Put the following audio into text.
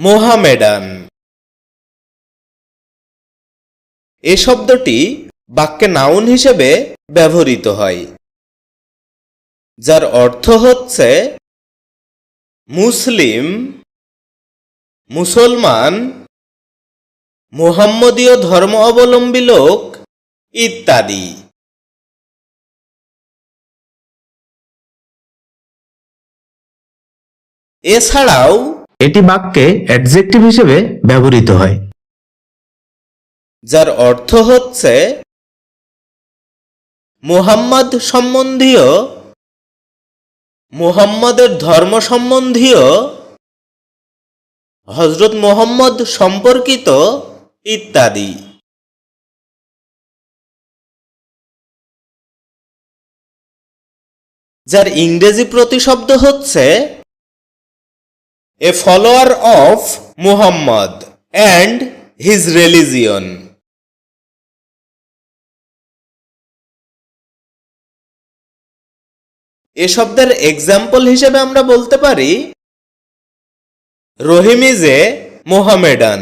মোহামেডান। এ শব্দটি বাক্যে নাউন হিসেবে ব্যবহৃত হয়, যার অর্থ হচ্ছে মুসলিম, মুসলমান, মুহাম্মদীয় ধর্ম অবলম্বী লোক ইত্যাদি। এছাড়াও এটি বাক্যে অ্যাডজেক্টিভ হিসেবে ব্যবহৃত হয়। যার অর্থ হচ্ছে মুহাম্মদ সম্বন্ধীয়, মুহাম্মদের ধর্ম সম্বন্ধীয় হজরত মুহাম্মদ সম্পর্কিত ইত্যাদি। যার ইংরেজি প্রতিশব্দ হচ্ছে a follower of Muhammad and his religion এ শব্দের এক্সাম্পল হিসেবে আমরা বলতে পারি রহিম ইজ এ মোহামেডান।